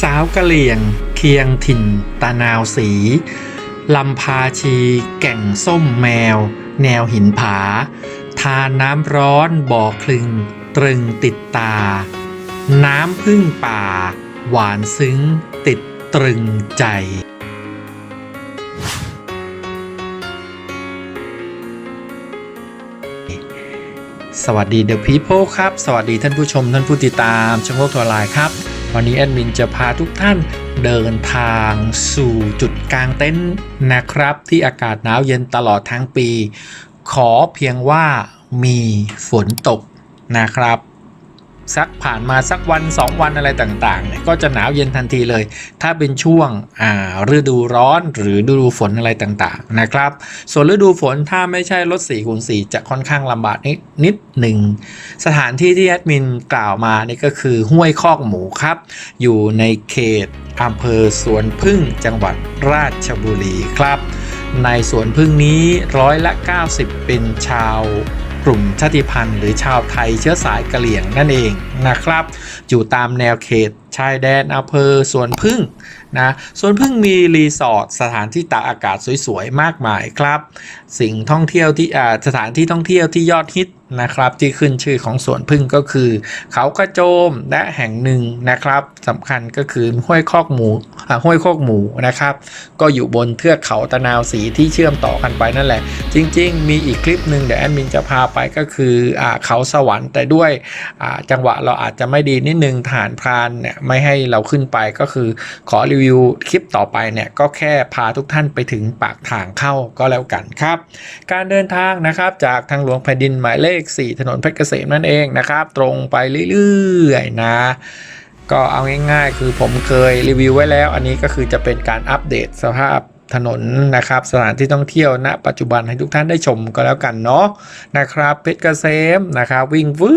สาวกะเหลี่ยง เคียงถิ่น ตานาวสี ลำพาชี แก่งส้มแมว แนวหินผา ทานน้ำร้อนบ่อคลึง ตรึงติดตา น้ำพึ่งป่า หวานซึ้ง ติดตรึงใจสวัสดี The People ครับ สวัสดีท่านผู้ชมท่านผู้ติดตามช่องโลกทัวร์ไลน์ครับ วันนี้แอดมินจะพาทุกท่านเดินทางสู่จุดกลางเต็นท์นะครับ ที่อากาศหนาวเย็นตลอดทั้งปี ขอเพียงว่ามีฝนตกนะครับ สักผ่านมาสักวัน 2 วันอะไรต่างๆเนี่ยก็จะหนาวเย็นทันทีเลย ถ้าเป็นช่วงอ่าฤดูร้อนหรือฤดูฝนอะไรต่างๆนะครับ ส่วนฤดูฝนถ้าไม่ใช่รถ4คูณ4จะค่อนข้างลำบากนิดนิดหนึ่ง สถานที่ที่แอดมินกล่าวมานี่ก็คือห้วยคอกหมูครับ อยู่ในเขตอำเภอสวนพึ่งจังหวัดราชบุรีครับ ในสวนพึ่งนี้ร้อยละ 90 เป็นชาว กลุ่มชาติพันธุ์หรือชาวไทยเชื้อสายกะเหรี่ยงนั่นเองนะครับ อยู่ตามแนวเขตชายแดนอำเภอสวนพึ่งนะสวนพึ่งมีรีสอร์ทสถานที่ตากอากาศสวยๆมากมายครับ สิ่งท่องเที่ยวที่สถานที่ท่องเที่ยวที่ยอดฮิตนะครับที่ขึ้นชื่อของสวนพึ่งก็คือ เขากระโจมและแห่งหนึ่งนะครับสำคัญก็คือห้วยคอกหมูห้วยคอกหมูนะครับ ก็อยู่บนเทือกเขาตะนาวสีที่เชื่อมต่อกันไปนั่นแหละ จริง ๆ มีอีกคลิปหนึ่งเดี๋ยวแอดมินจะพาไปก็คืออเขาสวรรค์แต่ด้วยจังหวะเราอาจจะไม่ดีนิดนึงฐานพรานเนี่ยไม่ให้เราขึ้นไปก็คือขอรีวิวคลิปต่อไปเนี่ยก็แค่พาทุกท่านไปถึงปากทางเข้าก็แล้วกันครับ การเดินทางนะครับจากทางหลวงแผ่นดินหมายเลข4 ถนนเพชรเกษมนั่นเองนะครับ ตรงไปเรื่อยๆนะ ก็เอาง่ายๆ คือผมเคยรีวิวไว้แล้ว อันนี้ก็คือจะเป็นการอัปเดตสภาพถนนนะครับสถานที่ท่องเที่ยวณ ปัจจุบันให้ทุกท่านได้ชมก็แล้วกันเนาะนะครับเพชรเกษมนะครับวิ่งวื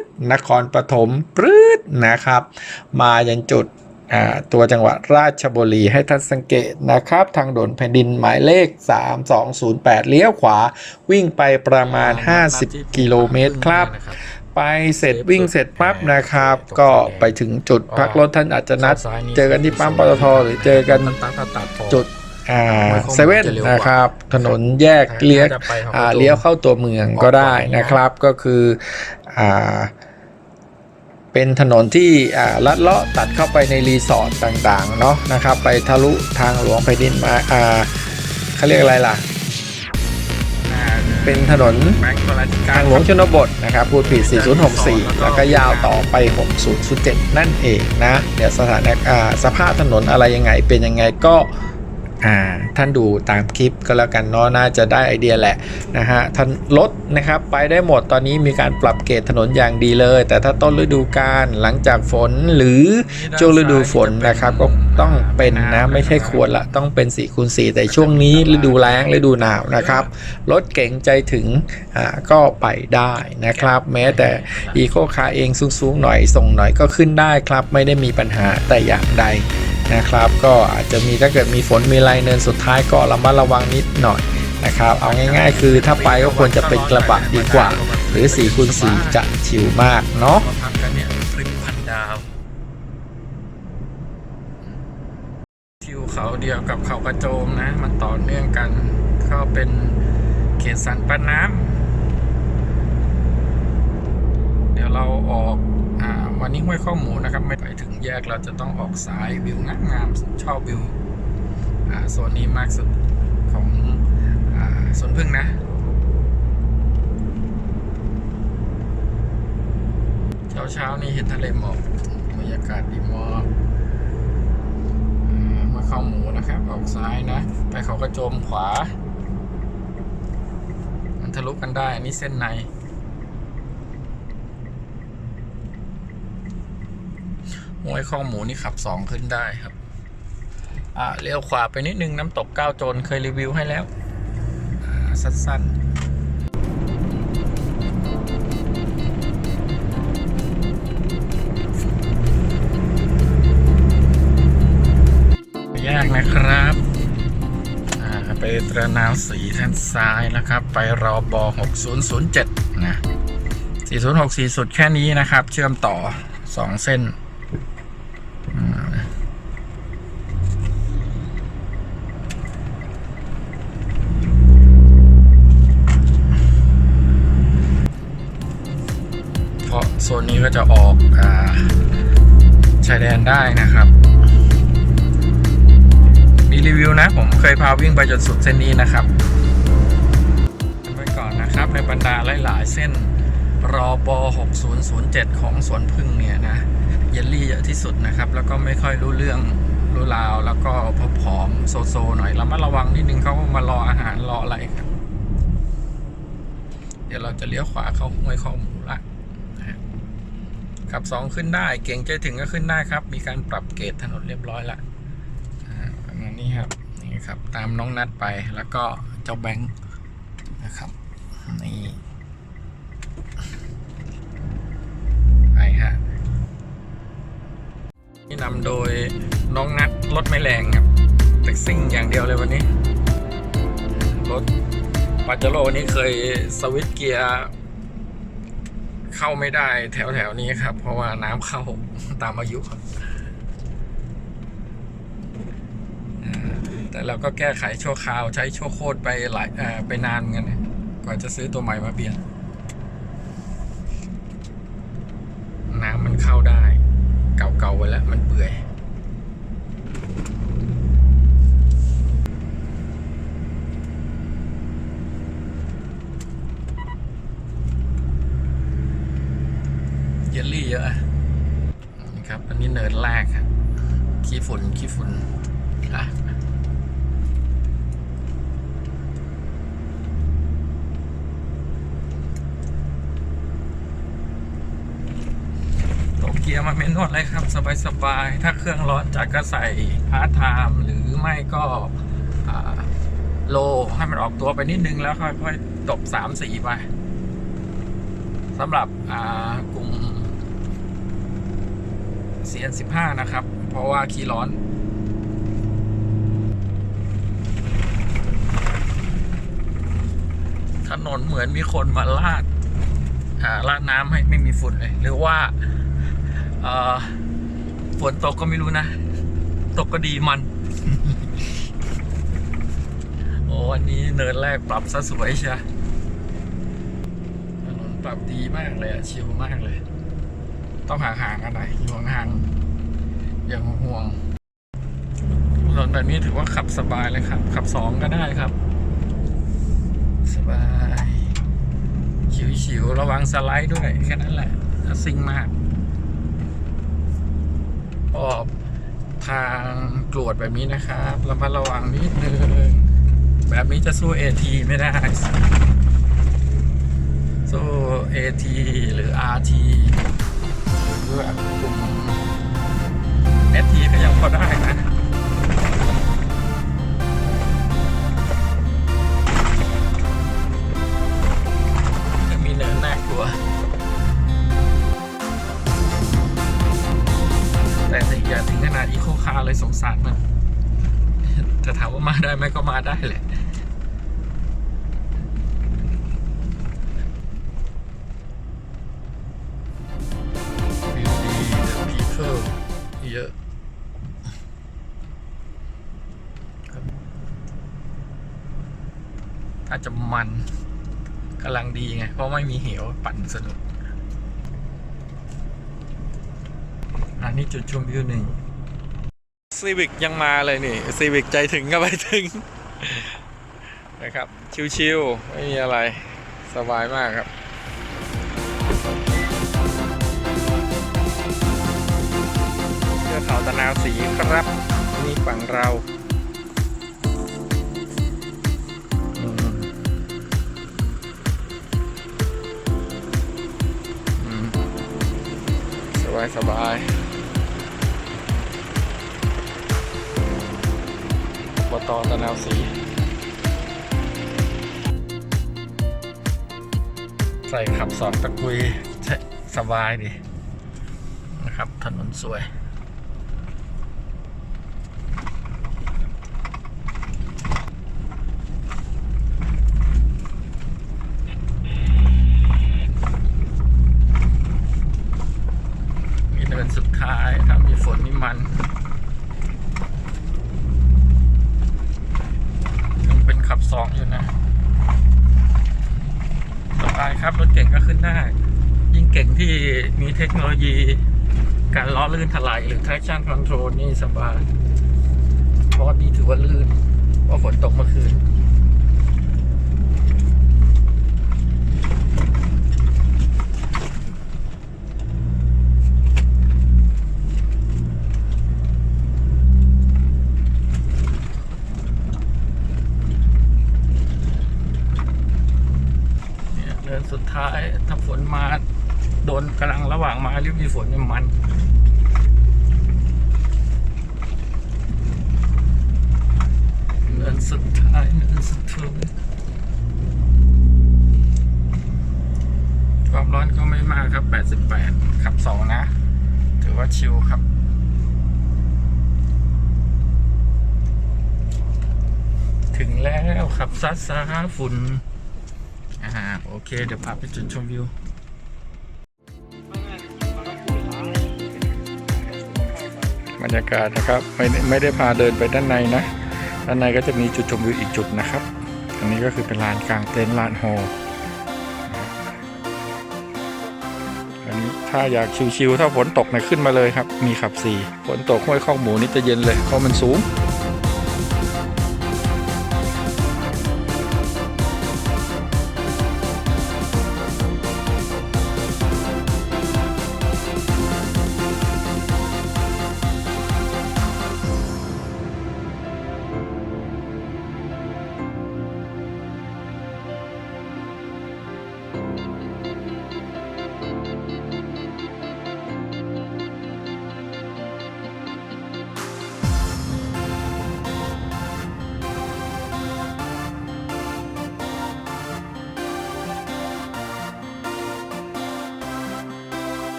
ดนครปฐมปรืดนะครับ มายันจุด ตัวจังหวัดราชบุรีให้ท่านสังเกตนะครับ ทางด่วนแผ่นดินหมายเลข 3208 เลี้ยวขวา วิ่งไปประมาณ 50 กิโลเมตรครับ ไปเสร็จวิ่งเสร็จปั๊บนะครับ ก็ไปถึงจุดพักรถท่านอาจจะนัด เจอกันที่ปั๊มปตทหรือเจอกันจุดเซเว่นนะครับ ถนนแยกเลี้ยวเขาก็อ่าตรงเลี้ยวเข้าตัวเมืองก็ได้นะครับก็คืออ่า เป็นถนนที่ลัดเลาะตัดเข้าไปในรีสอร์ทต่างๆเนาะนะครับไปทะลุทางหลวงแผ่นดินมาอ่าเขาเรียกอะไรล่ะ เป็นถนนทางหลวงชนบทนะครับพูดผิด 4064 แล้วก็ยาวต่อไป 6007 นั่นเองนะ เดี๋ยวสถานะสภาพถนนอะไรยังไงเป็นยังไงก็ ท่านดูตามคลิปก็แล้วกันเนาะน่าจะได้ไอเดียแหละนะฮะท่านรถนะครับไปได้หมดตอนนี้มีการปรับเกรดถนนอย่างดีเลย แต่ถ้าต้นฤดูกาลหลังจากฝนหรือช่วงฤดูฝนนะครับก็ต้องเป็นนะไม่ใช่ควรละต้องเป็น4คูณ4แต่ช่วงนี้ฤดูแล้งฤดูหนาวนะครับรถเก๋งใจถึงอ่าก็ไปได้นะครับ แม้แต่อีโคคาเองสูงๆหน่อยส่งหน่อยก็ขึ้นได้ครับ ไม่ได้มีปัญหาแต่อย่างใด นะครับ ก็อาจจะมีถ้าเกิดมีฝนมีลายเนินสุดท้ายก็ระมัดระวังนิดหน่อยนะครับ เอาง่าย ๆ คือถ้าไปก็ควรจะเป็นกระบะดีกว่า หรือ4คูณ4จะชิวมากเนาะมาพักกันเนี่ยริมพันดาวทิวเขาเดียวกับเขากระโจมนะ มันต่อเนื่องกันก็เป็นเขตสันปะน้ำเดี๋ยวเราออก วันนี้ห้วยข้อหมูนะครับ ไม่ไปถึงแยกเราจะต้องออกซ้ายวิวงามงามชอบวิวอ่าโซนนี้มากสุดของอ่าสวนพึ่งนะ เช้าเช้านี่เห็นทะเลหมอกบรรยากาศดีมากอ่ามาเข้าหมูนะครับ ออกซ้ายนะ ไปเขากระโจมขวา มันทะลุกันได้อันนี้เส้นใน ห้วยข้องหมูนี่ขับสองขึ้นได้ครับ อ่าเลี้ยวขวาไปนิดนึงน้ำตกก้าวโจรเคยรีวิวให้แล้วอ่าสั้นๆแยกนะครับอ่าไปตระนาวสีท่างซ้ายนะครับ ไปรอบอ6007 นะ 4064สุดแค่นี้นะครับ เชื่อมต่อ 2 เส้น โซนนี้ก็จะออกอาชายแดนได้นะครับ มีรีวิวนะ ผมเคยพาวิ่งไปจนสุดเส้นนี้นะครับไว้ก่อนนะครับในบรรดาหลายๆเส้นรอบ6007 ของสวนพึ่งเนี่ยนะ เยลลี่เยอะที่สุดนะครับ แล้วก็ไม่ค่อยรู้เรื่องรู้ราว แล้วก็ผอมๆโซโซหน่อยแล้วมาระวังนิดนึงเขามารออาหารรออะไรครับ เดี๋ยวเราจะเลี้ยวขวาเข้าห้วยข้อมู ขับสองขึ้นได้ เก่งใจถึงก็ขึ้นได้ครับ มีการปรับเกรดถนนเรียบร้อยละอ่าประมาณนี้ครับนี่ครับ ตามน้องนัดไปแล้วก็เจ้าแบงค์นะครับนี่ไปฮะนี่นำโดยน้องนัดรถไม่แรงครับแต่ซิ่งอย่างเดียวเลยวันนี้ รถปาเจโร่นี้เคยสวิตเกียร์ เข้าไม่ได้แถวแถวนี้ครับ เพราะว่าน้ำเข้าตามอายุครับแต่เราก็แก้ไขชั่วคราวใช้ชั่วโคตรไปหลายไปนานเหมือนกันกว่าจะซื้อตัวใหม่มาเปลี่ยน น้ำมันเข้าได้ เก่าๆไปแล้วมันเปื่อย เยลลี่เยอะอะนี่ครับ อันนี้เนินแรกครับขี้ฝุ่นขี้ฝุ่นอะเกียร์มาเมนนวดเลยครับ สบายๆ ถ้าเครื่องร้อนจัดก็ใส่พาร์ทไทม์หรือไม่ก็โลให้มันออกตัวไปนิดนึงแล้วค่อยๆตบสามสีไปสำหรับกลุ่ม CN15 นะครับ เพราะว่าขี้ร้อน ถนนเหมือนมีคนมาลาดอ่าลาดน้ำให้ไม่มีฝุ่นเลย หรือว่าฝนตกก็ไม่รู้นะ ตกก็ดีมัน โอ้อันนี้เนินแรกปรับซะสวยใช่ถนนปรับดีมากเลยอะชิลมากเลย ต้องห่างๆกันหน่อยอยู่ห่างๆอย่างห่วงถนนแบบนี้ถือว่าขับสบายเลยครับ ขับสองก็ได้ครับ สบายชิวๆระวังสไลด์ด้วยแค่นั้นแหละถ้าซิงมากออกทางกรวดแบบนี้นะครับระมัดระวังนิดนึง แบบนี้จะสู้เอทีไม่ได้ สู้ AT หรือ RT หรื อแบบกลุ่ม ST าจะมันกำลังดีไง เพราะไม่มีเหวปั่นสนุก อันนี้จุดชมวิวหนึ่งซีวิกยังมาเลยนี่ซีวิกใจถึงก็ไปถึง นะครับ ชิวๆ ไม่มีอะไรสบายมากครับเทือกเขาตะนาวสีครับ นี่ฝั่งเราายสบายบตตะนาวสี ใส่ขับสอนตะกุยสบายดีนะครับ ถนนสวย มีเดินสุดท้าย ถ้ามีฝนนี่มัน ยังเป็นขับสองอยู่นะสบายครับ รถเก่งก็ขึ้นได้ ยิ่ง เก่งที่มี เทคโนโลยีการล้อลื่นถลายหรือ traction control นี่สบายเพราะนี่ถือว่าลื่นเพราะฝนตกเมื่อคืนเนี่ยเดินสุดท้ายถ้าฝนมา โดนกำลังระหว่างมาหรือมีฝนเนี่ยมันเดินสุดท้ายเดินสุดท้ายความร้อนก็ไม่มากครับ 88 ขับ 2 นะ ถือว่าชิลครับถึงแล้วขับซัดซาฝุ่น อ่า โอเค เดี๋ยวพาไปจุดชมวิว รรยากาศนะครับไม่ได้ไม่ได้พาเดินไปด้านในนะ ด้านในก็จะมีจุดชมวิวอีกจุดนะครับ อันนี้ก็คือเป็นลานกลางเต็นท์ลานโฮอันนี้ถ้าอยากชิวๆถ้าฝนตกเนี่ยขึ้นมาเลยครับ มีขับสี่ฝนตกห้วยข้องหมูนี่จะเย็นเลยเพราะมันสูง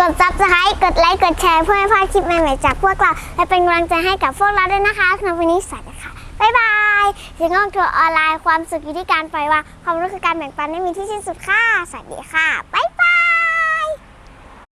กด subscribe กดไลค์ กดแชร์เพื่อให้พลาดคลิปใหม่ๆจากพวกเรา และเป็นกำลังใจให้กับพวกเราด้วยนะคะสำหรับวันนี้สวัสดีค่ะ บ๊ายบายเสียงห้องทัวร์ออนไลน์ความสุขอยู่ที่การปล่อยวางความรู้คือการแบ่งปันไม่มีที่สิ้นสุดค่ะ สวัสดีค่ะ